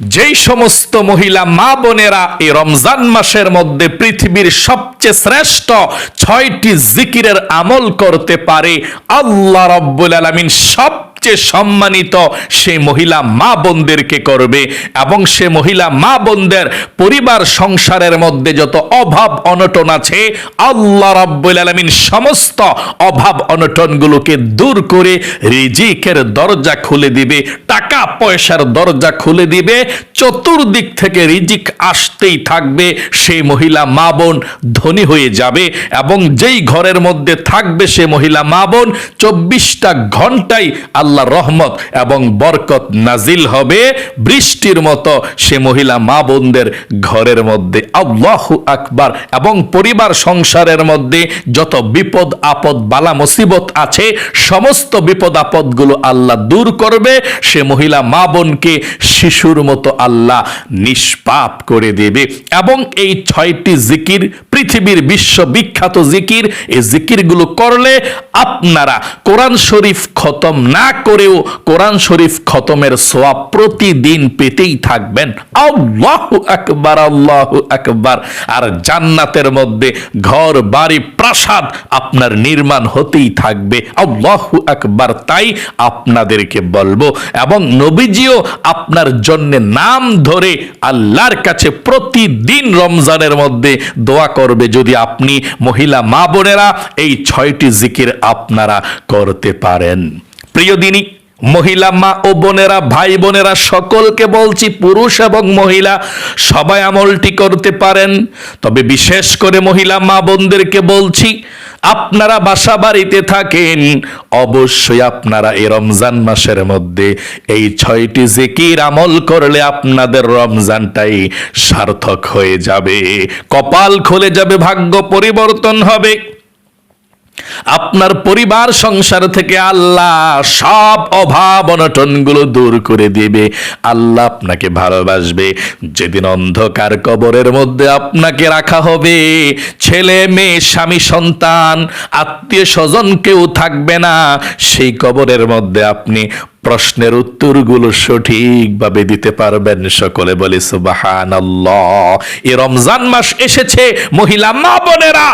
যেই সমস্ত মহিলা মা বোনেরা এই রমজান মাসের মধ্যে পৃথিবীর সবচেয়ে শ্রেষ্ঠ ছয়টি জিকিরের আমল করতে পারে, আল্লাহ রব্বুল আলমিন সবচেয়ে সম্মানিত সেই মহিলা মা বোনদেরকে করবে। এবং সে মহিলা মা বোনদের পরিবার সংসারের মধ্যে যত অভাব অনটন আছে, আল্লাহ রাব্বুল আলামিন সমস্ত অভাব অনটনগুলোকে দূর করে রিজিকের দরজা খুলে দিবে, টাকা পয়সার দরজা খুলে দিবে, চতুর্দিক থেকে রিজিক আসতেই থাকবে, সেই মহিলা মা বোন ধনী হয়ে যাবে এবং যেই ঘরের মধ্যে থাকবে সে মহিলা মা বোন, চব্বিশটা ঘন্টায় আল্লাহ রহমত এবং বরকত নাজিল হবে বৃষ্টির মতো সে মহিলা মা বোনদের ঘরের মধ্যে। আল্লাহ আকবার। এবং পরিবার সংসারের মধ্যে যত বিপদ আপদ বালা মুসিবত আছে, সমস্ত বিপদ আপদগুলো আল্লাহ দূর করবে। সে মহিলা মা বোনকে শিশুর মতো আল্লাহ নিষ্পাপ করে দেবে। এবং এই ছয়টি জিকির, পৃথিবীর বিশ্ববিখ্যাত জিকির, এই জিকিরগুলো করলে আপনারা কোরআন শরীফ খতম না করেও কোরআন শরীফ খতমের সোয়াব প্রতিদিন পেতেই থাকবেন। আল্লাহু আল্লাহু আর জান্নাতের মধ্যে ঘর, বাড়ি, প্রাসাদ আপনার নির্মাণ হতেই থাকবে। আল্লাহু তাই আপনাদেরকে বলব। এবং নবীজিও আপনার জন্য নাম ধরে আল্লাহর কাছে প্রতিদিন রমজানের মধ্যে দোয়া করবে, যদি আপনি মহিলা মা বোনেরা এই ছয়টি জিকির আপনারা করতে পারেন। প্রিয় দিনী, মহিলা মা ও বোনেরা, ভাই বোনেরা, সকলকে বলছি, পুরুষ এবং মহিলা, সবাই আমলটি করতে পারেন। তবে বিশেষ করে মহিলা মা বোনদেরকে বলছি, আপনারা বাসা বাড়িতে থাকেন, অবশ্যই আপনারা এই রমজান মাসের মধ্যে এই ছয়টি জিকির আমল করলে আপনাদের রমজানটাই সার্থক হয়ে যাবে। কপাল খুলে যাবে, ভাগ্য পরিবর্তন হবে। আপনার পরিবার, সংসার থেকে আল্লাহ সব অভাব অনটনগুলো দূর করে দেবে। আল্লাহ আপনাকে ভালোবাসবে। যেদিন অন্ধকার কবরের মধ্যে আপনাকে রাখা হবে, ছেলে, মেয়ে, স্বামী, সন্তান আত্মীয় স্বজন কেউ থাকবে না, সেই কবরের মধ্যে আপনি প্রশ্নের উত্তরগুলো সঠিকভাবে দিতে পারবেন সকলে বলে সুবাহান এ রমজান মাস এসেছে, মহিলা মা বোনেরা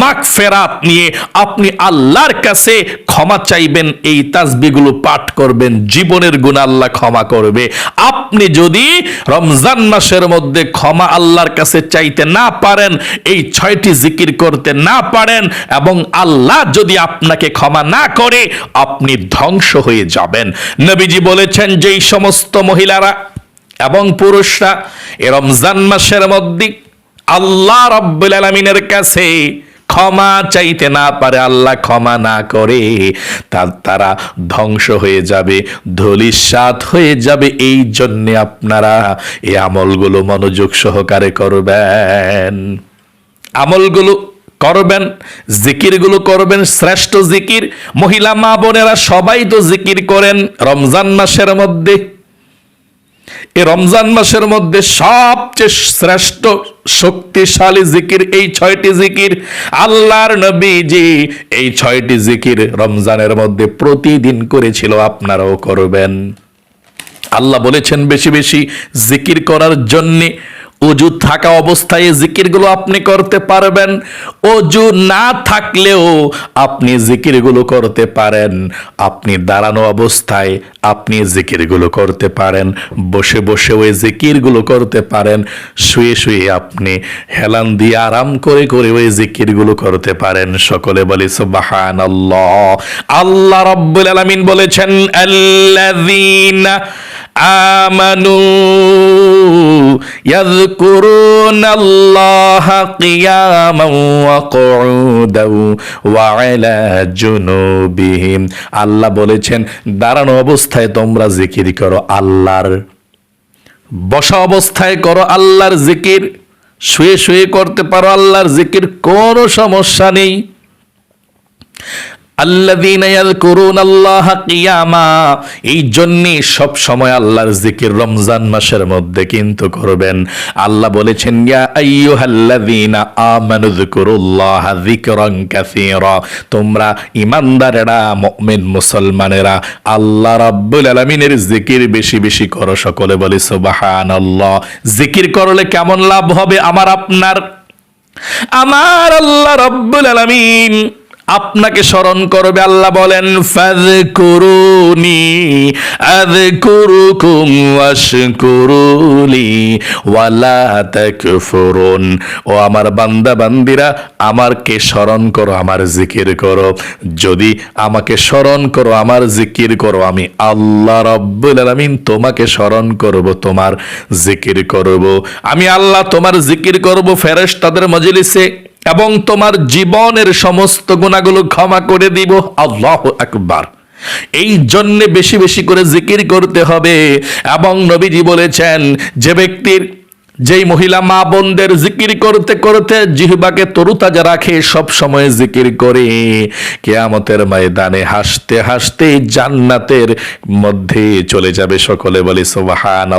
মাগ ফেরাত নিয়ে আপনি আল্লাহর কাছে ক্ষমা চাইবেন, এই তাসবিগুলো পাঠ করবেন, জীবনের গুণ আল্লাহ ক্ষমা করবে। আপনি যদি রমজান মাসের মধ্যে ক্ষমা আল্লাহর কাছে চাইতে না পারেন, এই ছয়টি জিকির করতে না পারেন এবং আল্লাহ যদি আপনাকে ক্ষমা না করে, আপনি ধ্বংস হয়ে যাবেন। নবীজি বলেছেন, যেই সমস্ত মহিলারা এবং পুরুষরা এ রমজান মাসের মধ্যে আল্লাহ রব্বুল আলমিনের কাছে ক্ষমা চাইতে না পারে, আল্লাহ ক্ষমা না করে তার তারা ধ্বংস হয়ে যাবে ধলিসাত হয়ে যাবে। এই জন্যে আপনারা এই আমলগুলো মনোযোগ সহকারে করবেন। আমলগুলো করবেন, জিকিরগুলো করবেন, শ্রেষ্ঠ জিকির। মহিলা মা বোনেরা সবাই তো জিকির করেন রমজান মাসের মধ্যে। এই রমজান মাসের মধ্যে সবচেয়ে শ্রেষ্ঠ শক্তিশালী জিকির এই ছয়টি জিকির। আল্লাহর নবীজি এই ছয়টি জিকির রমজানের মধ্যে প্রতিদিন করেছিল, আপনারাও করবেন। আল্লাহ বলেছেন, বেশি বেশি জিকির করার জন্যে অজু থাকা অবস্থায় জিকিরগুলো আপনি করতে পারবেন। অজু না থাকলেও আপনি জিকিরগুলো করতে পারেন। আপনি দাঁড়ানো অবস্থায় আপনি জিকিরগুলো করতে পারেন। বসে বসে ওই জিকিরগুলো করতে পারেন। শুয়ে শুয়ে আপনি হেলান দিয়ে আরাম করে করে ওই জিকিরগুলো করতে পারেন। সকলে বলি সুবাহান আল্লাহ আল্লাহ রব্বুল আলমিন বলেছেন আল্লাহ আমানু يذكرون الله قياما وقعودا وعلى جنوبهم আল্লাহ বলেছেন দাঁড়ানো অবস্থায় তোমরা জিকির করো আল্লাহর বসা অবস্থায় করো আল্লাহর জিকির শুয়ে শুয়ে করতে পারো আল্লাহর জিকির কোনো সমস্যা নেই আল্লাযীনা ইয়াযকুরুনাল্লাহা কিয়ামা এই জন্য সব সময় আল্লাহর জিকির রমজান মাসের মধ্যে কিন্তু করবেন। আল্লাহ বলেছেন তোমরা ঈমানদারেরা, মুমিন মুসলমানেরা, আল্লাহ রাব্বুল আলামিনের জিকির বেশি বেশি করো সকলে বলে, সুবহানাল্লাহ। জিকির করলে কেমন লাভ হবে আমার আপনার? আমার আল্লাহ রব্বুল আলামিন আপনাকে স্মরণ করবে আল্লাহ বলেন, ফাযকুরুনি, আযকুরুকুম ওয়াশকুরুলি, ওয়ালা তাকফুরুন। ও আমার বান্দা বান্দিরা, আমারকে স্মরণ করো, আমার জিকির করো। যদি আমাকে স্মরণ করো, আমার জিকির করো, আমি আল্লাহ রব্বুল আলামিন তোমাকে স্মরণ করব, তোমার জিকির করব। আমি আল্লাহ তোমার জিকির করব, ফেরেশতাদের মজলিসে এবং তোমার জীবনের সমস্ত গুণাগুলো ক্ষমা করে দিব। আল্লাহ আকবার। এই জন্যে বেশি বেশি করে জিকির করতে হবে। এবং নবীজি বলেছেন, যে ব্যক্তির যেই মহিলা মা বোনদের জিকির করতে করতে জিহবাকে তরুতাজা রাখে, সব সময় জিকির করে। কেয়ামতের ময়দানে হাসতে হাসতে জান্নাতের মধ্যে চলে যাবে সকলে বলে সোবাহান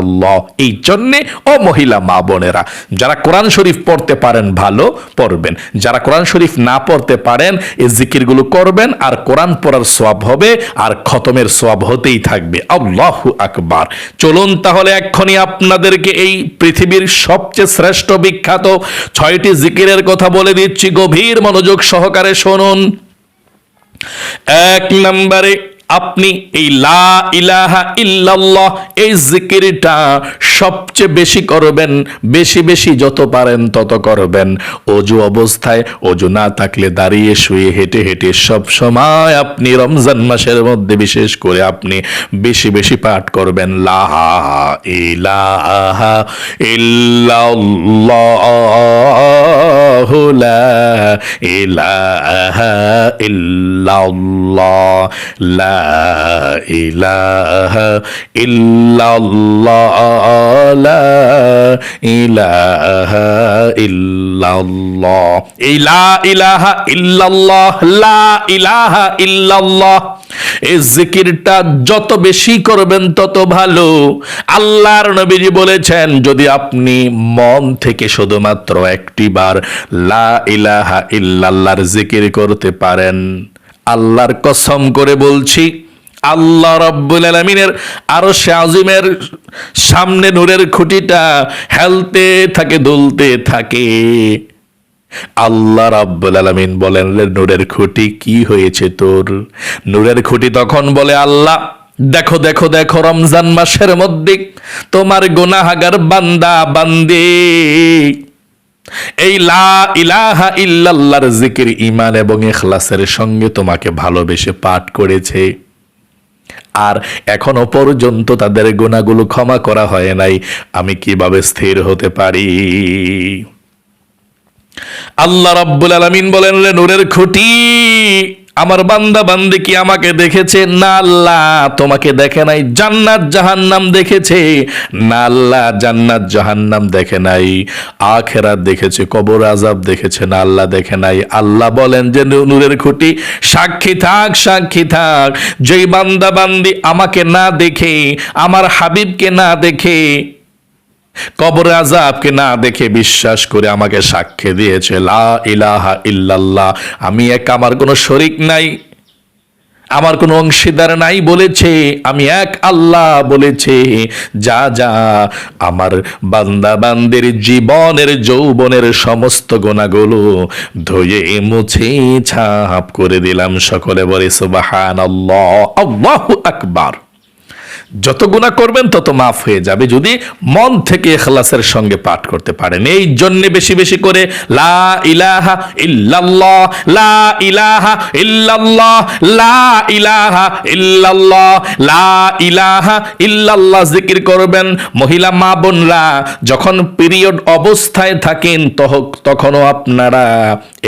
এই জন্যে, ও মহিলা মা বোনেরা, যারা কোরআন শরীফ পড়তে পারেন, ভালো পড়বেন। যারা কোরআন শরীফ না পড়তে পারেন এই জিকিরগুলো করবেন, আর কোরআন পড়ার সোয়াব হবে, আর খতমের সোয়াব হতেই থাকবে। আল্লাহু আকবার। চলুন তাহলে এক্ষুনি আপনাদেরকে এই পৃথিবীর সবচেয়ে শ্রেষ্ঠ বিখ্যাত ছয়টি জিকিরের কথা বলে দিচ্ছি। গভীর মনোযোগ সহকারে শুনুন। এক নম্বরে আপনি এই লা ইলাহা ইল্লাল্লাহ এই জিকিরটা সবচেয়ে বেশি করবেন, বেশি বেশি যত পারেন তত করবেন। অজু অবস্থায় অজু না থাকলে দাঁড়িয়ে শুয়ে হেঁটে হেঁটে সব সময় আপনি রমজান মাসের মধ্যে বিশেষ করে আপনি বেশি বেশি পাঠ করবেন, লা ইলাহা ইল্লাল্লাহ লা ইলাহা ইল্লাল্লাহ, লা ইলাহা ইল্লাল্লাহ, লা ইলাহা ইল্লাল্লাহ, এই লা ইলাহা ইল্লাল্লাহ, লা ইলাহা ইল্লাল্লাহ, এই জিকিরটা যত বেশি করবেন তত ভালো। আল্লাহর নবীজি বলেছেন, যদি আপনি মন থেকে শুধুমাত্র একটি বার লা ইলাহা ইল্লাল্লাহর জিকির করতে পারেন আল্লাহর কসম করে বলছি, আল্লাহ রব্বুল আলমিনের আরও আজিমের সামনে নূরের খুঁটিটা হেলতে থাকে, দুলতে থাকে। আল্লাহ রাব্বুল আলামিন বলেন নূরের খুঁটি কি হয়েছে তোর? নূরের খুঁটি তখন বলে, আল্লাহ, দেখো দেখো দেখো, রমজান মাসের মধ্যে তোমার গুনাহাগার বান্দা, বান্দে। এই লা ইলাহা ইল্লাল্লাহর জিকির ইমান এবং এখলাসের সঙ্গে তোমাকে ভালোবেসে পাঠ করেছে। আর এখনও পর্যন্ত তাদের গুণাগুলো ক্ষমা করা হয় নাই। আমি কীভাবে স্থির হতে পারি? আল্লাহ রাব্বুল আলামিন বলেন, রে নূরের খুঁটি আমার বান্দা বান্দি কি আমাকে দেখেছে? না আল্লাহ, তোমাকে দেখে নাই। জান্নাত জাহান্নাম দেখেছে। না আল্লাহ, জান্নাত জাহান্নাম দেখে নাই। আখেরাত দেখেছে, কবর আজাব দেখেছে, না আল্লাহ দেখে নাই। আল্লাহ বলেন যে নূরের খুঁটি, সাক্ষী থাক সাক্ষী থাক। যেই বান্দা বান্দি আমাকে না দেখে, আমার হাবিবকে না দেখে কবর আজাবকে না দেখে বিশ্বাস করে আমাকে সাক্ষ্য দিয়েছে, লা ইলাহা ইল্লাল্লাহ, আমি এক, আমার কোনো শরিক নাই, আমার কোনো অংশীদার নাই বলেছে। আমি এক, আল্লাহ বলেছে, যা যা, আমার বান্দা বান্দের জীবনের, যৌবনের সমস্ত গোনাগুলো ধুয়ে, মুছে, ছাপ করে দিলাম সকলে বলে সুবাহান আল্লাহ আল্লাহু আকবার। যত গুণা করবেন, তত মাফ হয়ে যাবে। যদি মন থেকে এখলাসের সঙ্গে পাঠ করতে পারেন, এই জন্যে বেশি বেশি করে লা ইলাহা ইল্লাল্লাহ, লা ইলাহা ইল্লাল্লাহ, লা ইলাহা ইল্লাল্লাহ, লা ইলাহা ইল্লাল্লাহ জিকির করবেন। মহিলা মা বোনরা, যখন পিরিয়ড অবস্থায় থাকেন তখনও আপনারা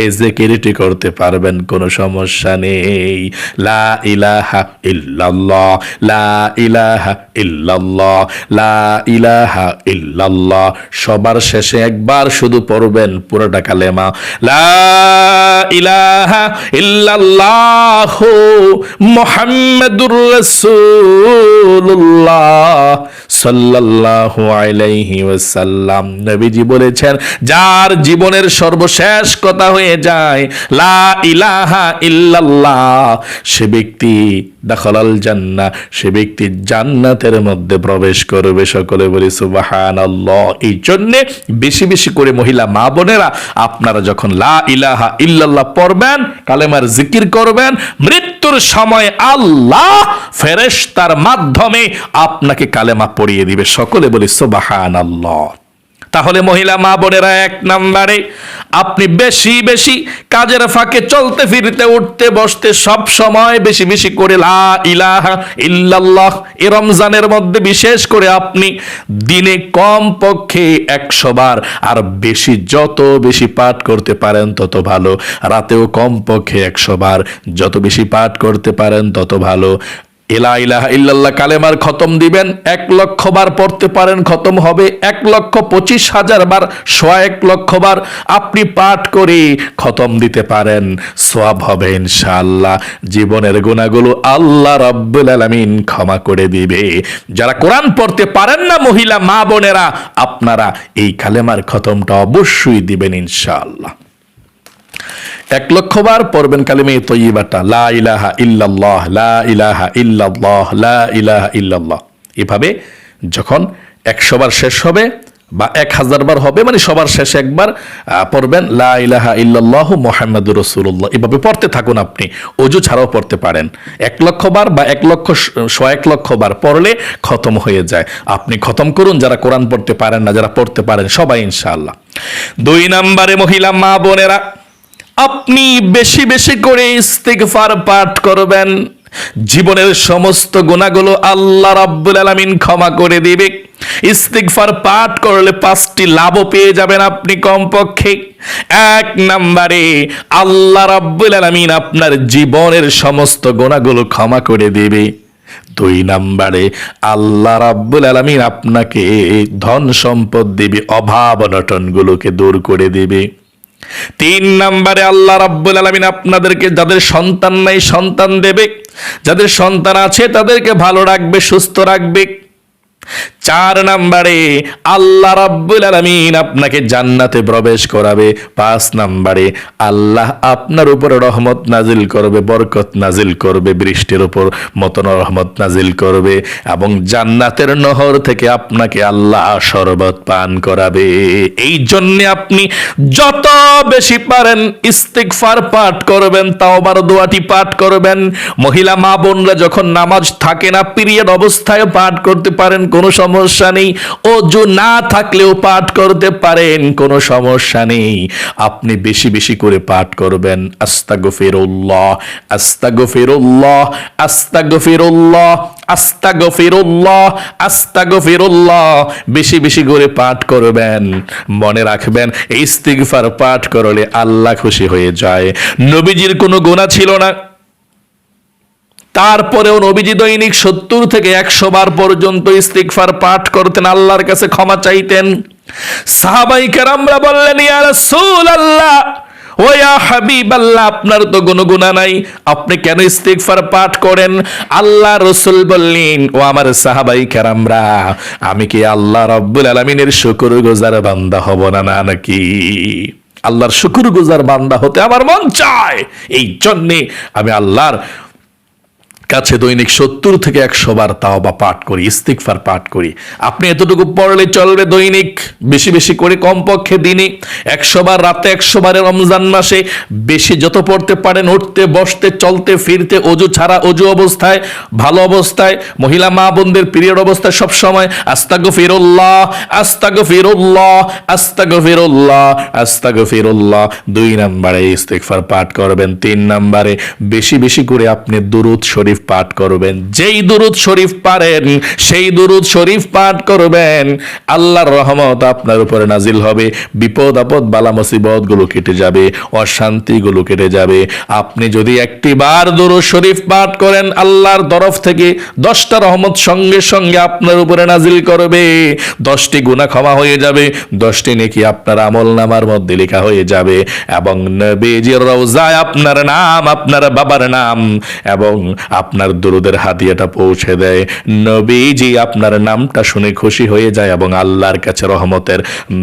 এই জিকিরটি করতে পারবেন, কোনো সমস্যা নেই। লা ইলাহা ইল্লাল্লাহ, লা ইলাহা uh-huh. ইল্লাল্লাহ, লা ইলাহা ইল্লাল্লাহ। সবার শেষে একবার শুধু পড়বেন পুরোটা কালেমা, লা ইলাহা ইল্লাল্লাহ মুহাম্মাদুর রাসূলুল্লাহ সাল্লাল্লাহু আলাইহি ওয়াসাল্লাম। নবীজি বলেছেন, যার জীবনের সর্বশেষ কথা হয়ে যায়, লা ইলাহা ইল্লাল্লাহ, সে ব্যক্তি দাখলাল জান্নাহ, সে ব্যক্তি জান্নাতের মধ্যে প্রবেশ করবে সকলে বলি, সুবহানাল্লাহ। এই জন্যে বেশি বেশি করে মহিলা, মা বোনেরা আপনারা যখন লা ইলাহা ইল্লাল্লাহ পড়বেন, কালেমার জিকির করবেন, মৃত্যুর সময় আল্লাহ ফেরেশতার মাধ্যমে আপনাকে কালেমা পড়িয়ে দিবে। সকলে বলি, সুবহানাল্লাহ। তাহলে মহিলা মা বোনেরা এক নাম্বারে, আপনি বেশি বেশি কাজের ফাঁকে চলতে ফিরতে উঠতে বসতে সব সময় বেশি বেশি করে লা ইলাহা ইল্লাল্লাহ। এ রমজানের মধ্যে বিশেষ করে আপনি দিনে কম পক্ষে একশো বার, আর বেশি যত বেশি পাঠ করতে পারেন তত ভালো। রাতেও কম পক্ষে একশো বার, যত বেশি পাঠ করতে পারেন তত ভালো। ইলা ইলাহা ইল্লাল্লাহ কালেমার খতম দিবেন, এক লক্ষ বার পড়তে পারেন, খতম হবে এক লক্ষ পঁচিশ হাজার বার, সোয়া এক লক্ষ বার। আপনি পাঠ করে, খতম দিতে পারেন, সোয়াব হবে ইনশাআল্লাহ। জীবনের গুণাগুলো আল্লাহ রব্বুল আলামিন ক্ষমা করে দিবে। যারা কোরআন পড়তে পারেন না, মহিলা, মা বোনেরা, আপনারা এই কালেমার খতমটা অবশ্যই দিবেন ইনশাআল্লাহ। এক লক্ষ বার পড়বেন কালিমে তৈবাটা লা ইলাহা ইল্লাল্লাহ, লা ইলাহা ইল্লাল্লাহ, লা ইলাহা ইল্লাল্লাহ। এভাবে যখন একশো বার শেষ হবে বা এক হাজার বার হবে মানে সবার শেষে একবার পড়বেন, লা ইলাহা ইল্লাল্লাহ মোহাম্মদুর রসুল্লাহ এভাবে পড়তে থাকুন আপনি, অজু ছাড়াও পড়তে পারেন। এক লক্ষ বার বা এক লক্ষ শ এক লক্ষ বার পড়লে খতম হয়ে যায়। আপনি খতম করুন, যারা কোরআন পড়তে পারেন না, যারা পড়তে পারেন, সবাই ইনশাআল্লাহ। দুই নম্বরে মহিলা মা বোনেরা আপনি বেশি বেশি করে ইস্তিগফার পাঠ করবেন। জীবনের সমস্ত গুণাগুলো আল্লাহ রাব্বুল আলামিন ক্ষমা করে দিবে। ইস্তিগফার পাঠ করলে পাঁচটি লাভও পেয়ে যাবেন আপনি কমপক্ষে। এক নম্বরে, আল্লাহ রাব্বুল আলামিন আপনার জীবনের সমস্ত গুণাগুলো ক্ষমা করে দেবে। দুই নাম্বারে, আল্লাহ রাব্বুল আলামিন আপনাকে ধন সম্পদ দিবে, অভাব অনটনগুলোকে দূর করে দিবে। তিন নম্বরে আল্লাহ রাব্বুল আলামিন আপনাদেরকে যাদের সন্তান নাই সন্তান দেবে, যাদের সন্তান আছে তাদেরকে ভালো রাখবে, সুস্থ রাখবে। চার নাম্বারে আল্লাহ রাব্বুল আলামিন আপনাকে জান্নাতে প্রবেশ করাবে। পাঁচ নাম্বারে আল্লাহ আপনার উপরে রহমত নাজিল করবে, বরকত নাজিল করবে, বৃষ্টির উপর মতন রহমত নাজিল করবে এবং জান্নাতের নহর থেকে আপনাকে আল্লাহ শরবত পান করাবে। এই জন্য আপনি যত বেশি পারেন ইস্তিগফার পাঠ করবেন, তাওবার দোয়াটি পাঠ করবেন। মহিলা মা বোনরা যখন নামাজ থাকে না, পিরিয়ড অবস্থায় পাঠ করতে পারেন, কোনো সমস্যা নেই। অজু না থাকলেও পাঠ করতে পারেন, কোনো সমস্যা নেই। আপনি বেশি বেশি করে পাঠ করবেন। আস্তাগফিরুল্লাহ আস্তাগফিরুল্লাহ আস্তাগফিরুল্লাহ আস্তাগফিরুল্লাহ আস্তাগফিরুল্লাহ। বেশি বেশি করে পাঠ করবেন, মনে রাখবেন এই ইস্তিগফার পাঠ করলে আল্লাহ খুশি হয়ে যায়। নবীজির কোনো গুনাহ ছিল না। তারপরেও নবীজি দৈনিক সত্তর থেকে একশো বার পর্যন্ত ইস্তিগফার পাঠ করতেন, আল্লাহর কাছে ক্ষমা চাইতেন। সাহাবাই কেরামরা বললেন, ইয়া রাসূলুল্লাহ, ও ইয়া হাবিবাল্লাহ, আপনার তো কোনো গুনাহ নাই, আপনি কেন ইস্তিগফার পাঠ করেন? আল্লাহ রসুল বললেন, ও আমার সাহাবাই কেরামরা, আমি কি আল্লাহ রব্বুল আলামিনের শুকরগুজার বান্দা হব না না, নাকি? আল্লাহর শুকুর গুজার বান্দা হতে আমার মন চায়, এই জন্যে আমি আল্লাহর কাছে দৈনিক সত্তর থেকে একশো বার তাও বা পাঠ করি ইস্তিকফার পাঠ করি। আপনি এতটুকু পড়লে চলবে দৈনিক, বেশি বেশি করে কমপক্ষে দিনে একশো বার, রাতে একশো বারে রমজান মাসে। বেশি যত পড়তে পারেন, উঠতে, বসতে, চলতে, ফিরতে, অজু ছাড়া অজু অবস্থায়, ভালো অবস্থায়, মহিলা মা বোনদের পিরিয়ড অবস্থায় সব সময় আস্তাগ ফিরুল্লাহ আস্তাগ ফিরুল্লাহ আস্তাগ ফিরুল্লাহ আস্তাগ ফিরুল্লাহ দুই নম্বরে ইস্তিকফার পাঠ করবেন, তিন নম্বরে বেশি বেশি করে আপনি দুরুদ শরীফ পাঠ করবেন। যেই দুরুদ শরীফ পারেন, সেই দুরুদ শরীফ পাঠ করবেন। আল্লাহর রহমত আপনার উপরে নাজিল হবে। বিপদ আপদ, বালা মুসিবতগুলো কেটে যাবে অশান্তি গুলো কেটে যাবে। আপনি যদি একটি বার দুরুদ শরীফ পাঠ করেন, আল্লাহর তরফ থেকে দশটা রহমত সঙ্গে সঙ্গে আপনার উপরে নাজিল করবে। দশটি গুণা ক্ষমা হয়ে যাবে, দশটি নেকি আপনার আমল নামার মধ্যে লেখা হয়ে যাবে। এবং নবীজির রওজায় আপনার নাম, আপনার বাবার নাম, এবং আপনার দুরুদের হাতিয়াটা পৌঁছে দেয়। নবীজি আপনার নামটা শুনে খুশি হয়ে যায় এবং আল্লাহর কাছে রহমতের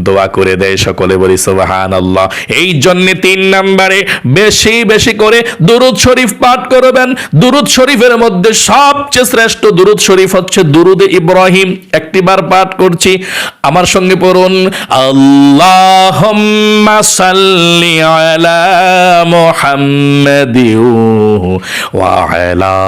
দোয়া করে দেয় সকলে বলি সুবাহান আল্লাহ এই জন্য তিন নম্বরে বেশি বেশি করে দুরুদ শরীফ পাঠ করবেন। দুরুদ শরীফের মধ্যে সবচেয়ে শ্রেষ্ঠ দুরুদ শরীফ হচ্ছে দুরুদ ইব্রাহিম। একটিবার পাঠ করছি। আমার সঙ্গে পড়ুন আল্লাহ সাল্লি আলা মুহাম্মাদি ওয়া আলা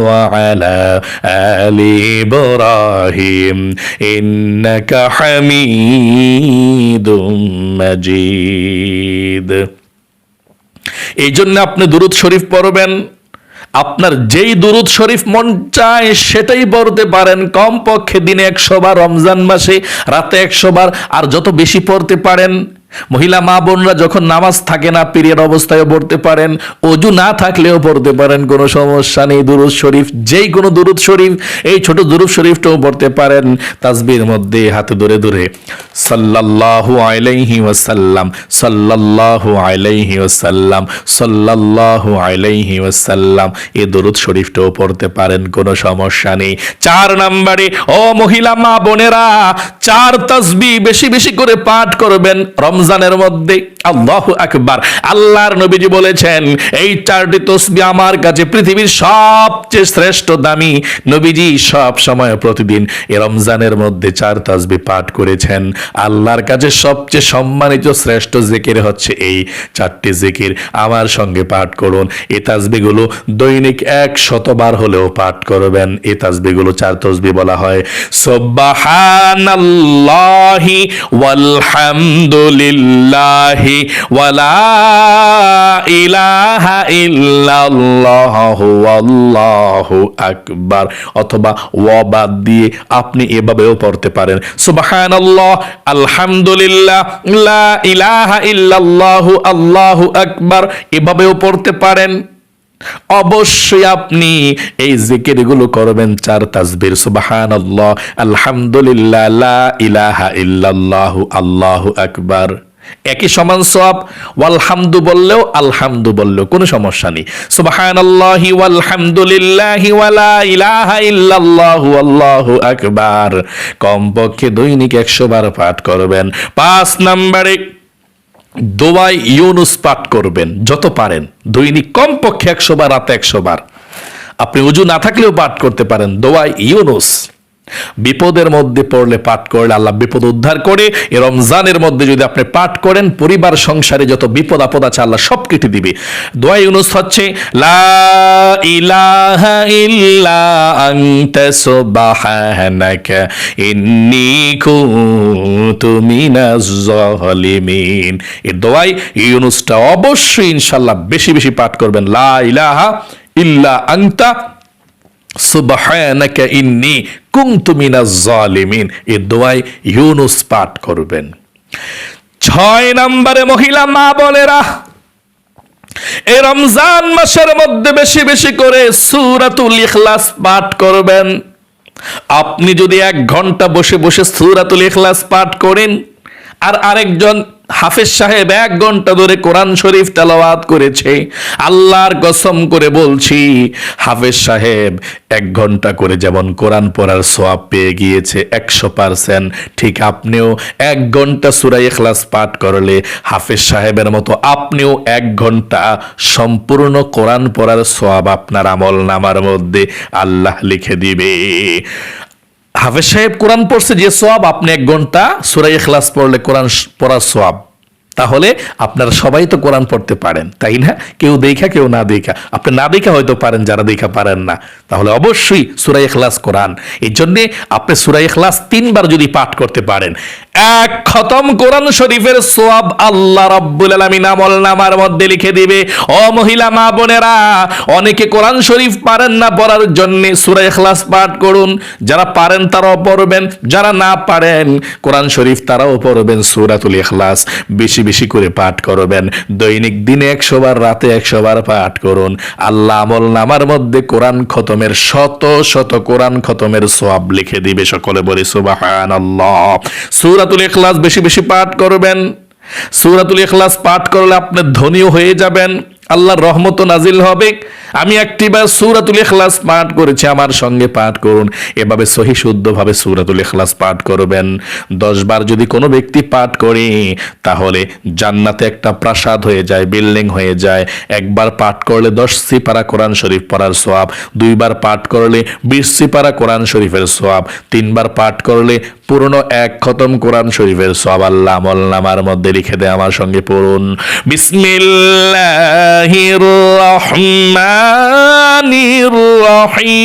وعلى آل إبراهيم إنك حميد مجيد এই জন্য আপনি দুরুদ শরীফ পড়বেন আপনার যেই দুরুদ শরীফ মন চায় সেটাই পড়তে পারেন কম পক্ষে দিনে একশো বার রমজান মাসে রাতে একশো বার আর যত বেশি পড়তে পারেন মহিলা মা বোনরা যখন নামাজ থাকে না পিরিয়ড অবস্থায় পড়তে পারেন, অজু না থাকলেও পড়তে পারেন, কোনো সমস্যা নেই। দুরুদ শরীফ, যেই কোনো দুরুদ শরীফ, এই ছোট দুরুদ শরীফটাও পড়তে পারেন তাসবির মধ্যে, হাতে ধরে ধরে। সাল্লাল্লাহু আলাইহি ওয়াসাল্লাম, সাল্লাল্লাহু আলাইহি ওয়াসাল্লাম, সাল্লাল্লাহু আলাইহি ওয়াসাল্লাম, এই দুরুদ শরীফটাও পড়তে পারেন, কোনো সমস্যা নেই। চার নম্বরে, ও মহিলা মা বোনেরা, চার তাসবি বেশি বেশি করে পাঠ করবেন রমজানের মধ্যে, আল্লাহ আকবার, আল্লাহর নবীজি বলেছেন, এই চারটি তসবি আমার কাছে পৃথিবীর সবচেয়ে শ্রেষ্ঠ দামি। নবীজি সব সময় প্রতিদিন এ রমজানের মধ্যে চার তাসবি পাঠ করেছেন। আল্লাহর কাছে সবচেয়ে সম্মানিত শ্রেষ্ঠ জিকির হচ্ছে এই চারটি জিকির। আমার সঙ্গে পাঠ করুন। এই তাসবিগুলো দৈনিক এক শতবার হলেও পাঠ করবেন। এই তাসবিগুলো চার তসবি বলা হয়, সুবহানাল্লাহি ওয়ালহামদুলিল্লাহি ওয়ালা ইলাহা ইল্লাল্লাহু আল্লাহু আকবার। অথবা ওয়া বাদ দিয়ে আপনি এভাবেও পড়তে পারেন। সুবহানাল্লাহ, আলহামদুলিল্লাহ, লা ইলাহা ইল্লাল্লাহু আল্লাহু আকবার। এভাবেও পড়তে পারেন। অবশ্যই আপনি এই জিকিরগুলো করবেন চার তাসবির। সুবহানাল্লাহ, আলহামদুলিল্লাহ, লা ইলাহা ইল্লাল্লাহু আল্লাহু আকবার। একই সমান সব ওয়ালহামদু বললেও আলহামদু বললেও কোনো সমস্যা নেই। সুবহানাল্লাহি ওয়ালহামদুলিল্লাহি ওয়ালা ইলাহা আকবার। কমপক্ষে দৈনিক একশো বার পাঠ করবেন। পাঁচ নম্বরে দোয়াই ইউনুস পাঠ করবেন, যত পারেন। দৈনিক কমপক্ষে একশো বার, রাতে একশো বার। আপনি উজু না থাকলেও পাঠ করতে পারেন। দোয়াই ইউনুস। বিপদের মধ্যে পড়লে পাঠ করলে আল্লাহ বিপদ উদ্ধার করে। এ রমজানের মধ্যে যদি আপনি পাঠ করেন, পরিবার, সংসারে যত বিপদ আপদ আছে আল্লাহ সব কেটে দিবে। দোয়া ইউনুস হচ্ছে, লা দোয়াই ইউনুসটা অবশ্যই ইনশাআল্লাহ বেশি বেশি পাঠ করবেন। লা ইলাহা ইল্লা আনতা ইন্নী জালিমিন। দোয়াই ইউনুস পাঠ করবেন। ছয় নম্বরে মহিলা মা বলেরা এই রমজান মাসের মধ্যে বেশি বেশি করে সূরাতুল ইখলাস পাঠ করবেন। আপনি যদি এক ঘণ্টা বসে বসে সূরাতুল ইখলাস পাঠ করেন আর আরেকজন হাফেজ সাহেব এক ঘণ্টা ধরে কোরআন শরীফ তেলাওয়াত করেছে। আল্লাহর কসম করে বলছি, হাফেজ সাহেব, এক ঘণ্টা করে যেমন কোরআন পড়ার সোয়াব পেয়ে গিয়েছে একশো পারসেন্ট, ঠিক আপনিও এক ঘণ্টা সুরাই এখলাস পাঠ করলে হাফেজ সাহেবের মতো আপনিও এক ঘণ্টা সম্পূর্ণ কোরআন পড়ার সোয়াব আপনার আমল নামার মধ্যে আল্লাহ লিখে দিবে। হাফেজ সাহেব কোরআন পড়ছে যে সোয়াব, আপনি এক ঘণ্টা সুরাই এখলাস পড়লে কোরআন পড়ার সোয়াব। তাহলে আপনারা সবাই তো কোরআন পড়তে পারেন, তাই না? কেউ দেখা, কেউ না দেখা। আপনি না দেখা হয়তো পারেন, যারা দেখা পারেন না। তাহলে অবশ্যই সুরাই এখলাস কোরআন। এই জন্যে আপনি সুরাই এখলাস তিনবার যদি পাঠ করতে পারেন, এক খতম কোরআন শরীফের সোয়াব আল্লাহ রাব্বুল আলামিন আমল নামার মধ্যে লিখে দিবে, ও মহিলা, মা বোনেরা, অনেকে কোরআন শরীফ পারেন না পড়ার জন্য সূরা ইখলাস পাঠ করুন। যারা পারেন তারাও পড়বেন, যারা না পারেন কোরআন শরীফ তারাও পড়বেন সূরাতুল ইখলাস। বেশি বেশি করে পাঠ করবেন। দৈনিক দিনে একশো বার রাতে একশো বার পাঠ করুন। আল্লাহ আমল নামার মধ্যে কোরআন খতমের শত শত কোরআন খতমের সোয়াব লিখে দিবে সকলে বলি, সুবহানাল্লাহ। সুরাতুল এখলাস বেশি বেশি পাঠ করবেন। সুরাতুল এখলাস পাঠ করলে আপনি ধনীও হয়ে যাবেন। আল্লাহর রহমত নাজিল হবে। আমি একটিবার সূরাতুল ইখলাস পাঠ করেছি, আমার সঙ্গে পাঠ করুন। এভাবে সহি শুদ্ধভাবে সূরাতুল ইখলাস পাঠ করবেন। দশ বার যদি কোনো ব্যক্তি পাঠ করে, তাহলে জান্নাতে একটা প্রাসাদ হয়ে যায়, বিল্ডিং হয়ে যায়। একবার পাঠ করলে দশ সিপারা কোরআন শরীফ পড়ার সোয়াব দুইবার পাঠ করলে বিশ সিপারা কোরআন শরীফের সোয়াব তিনবার পাঠ করলে পুরনো এক খতম কোরআন শরীফের সোয়াব আল্লাহ আমল নামার মধ্যে লিখে দেয় আমার সঙ্গে পড়ুন। الله الرحمن الرحيم.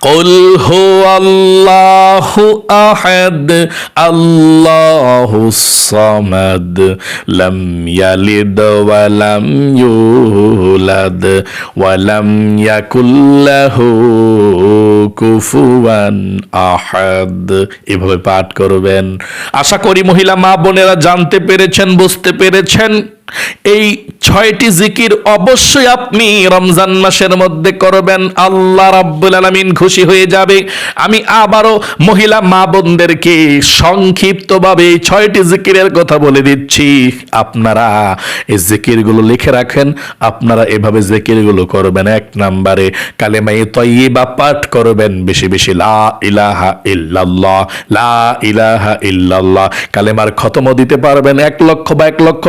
قل هو الله احد الله الصمد لم يلد ولم يولد ولم يكن له কুফুয়ান আহাদ এভাবে পাঠ করবেন আশা করি মহিলা মা বোনেরা জানতে পেরেছেন বুঝতে পেরেছেন এই ছয়টি জিকির অবশ্যই আপনি রমজান মাসের মধ্যে করবেন। আল্লাহ রাব্বুল আলামিন খুশি হয়ে যাবে। আমি আবারও মহিলা মা বোনদেরকে সংক্ষিপ্তভাবে এই ছয়টি জিকিরের কথা বলে দিচ্ছি। আপনারা এই জিকিরগুলো লিখে রাখেন। আপনারা এভাবে জিকিরগুলো করবেন। এক নম্বরে কালেমাই তয়্যিবা পাঠ করবেন। বেশি বেশি লা ইলাহা ইল্লাল্লাহ, লা ইলাহা ইল্লাল্লাহ। কালেমার খতমও দিতে পারবেন। এক লক্ষ বা এক লক্ষ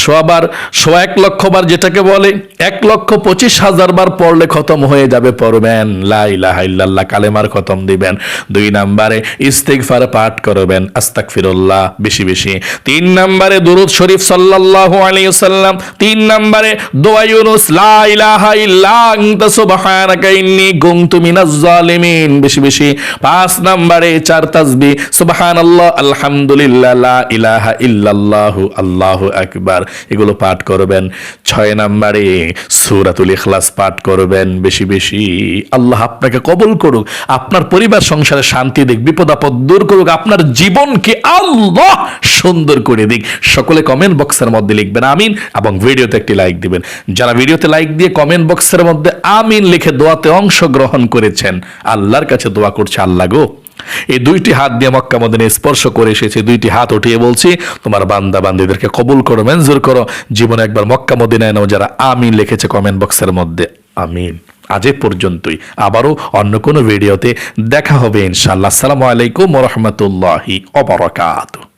সোয়াবার সোয়া এক লক্ষ বার যেটাকে বলে, এক লক্ষ পঁচিশ হাজার বার পড়লে খতম হয়ে যাবে পড়বেন। লা ইলাহা ইল্লাল্লাহ, কালেমার খতম দিবেন। দুই নাম্বারে ইস্তিগফার পাঠ করবেন, আস্তাগফিরুল্লাহ, বেশি বেশি। তিন নাম্বারে দুরুদ শরীফ সাল্লাল্লাহু আলাইহি ওয়াসাল্লাম। তিন নাম্বারে দোয়া ইউনুস, লা ইলাহা ইল্লা আনতা সুবহানাকা ইন্নী কুনতু বেশি বেশি। পাঁচ নাম্বারে চার তাসবিহ, সুবহানাল্লাহ, আলহামদুলিল্লাহ, লা ইলাহা ইল্লাল্লাহু আল্লাহু আকবার। এগুলো পাঠ করবেন। ছয় নাম্বারে সূরাতুল ইখলাস পাঠ করবেন বেশি বেশি। আল্লাহ আপনাকে কবুল করুক, আপনার পরিবার, সংসারে শান্তি দিক, বিপদ আপদ দূর করুক, আপনার জীবনকে আল্লাহ সুন্দর করে দিক। সকলে কমেন্ট বক্সের মধ্যে লিখবেন আমিন এবং ভিডিওতে একটি লাইক দিবেন। যারা ভিডিওতে লাইক দিয়ে কমেন্ট বক্সের মধ্যে আমিন লিখে দোয়াতে অংশগ্রহণ করেছেন, আল্লাহর কাছে দোয়া করছে, আল্লাহ গো এই দুইটি হাত দিয়ে মক্কা মদিনে স্পর্শ করে এসেছে, দুইটি হাত উঠিয়ে বলছি, তোমার বান্দা বান্দিদেরকে কবুল করো মেনজুর করো। জীবনে একবার মক্কা মদিনায় নাও যারা আমিন লিখেছে কমেন্ট বক্সের মধ্যে। আমিন। আজ এ পর্যন্তই। আবারও অন্য কোনো ভিডিওতে দেখা হবে ইনশাআল্লাহ। আসসালামু আলাইকুম রহমতুল্লাহি অবরাকাতুহ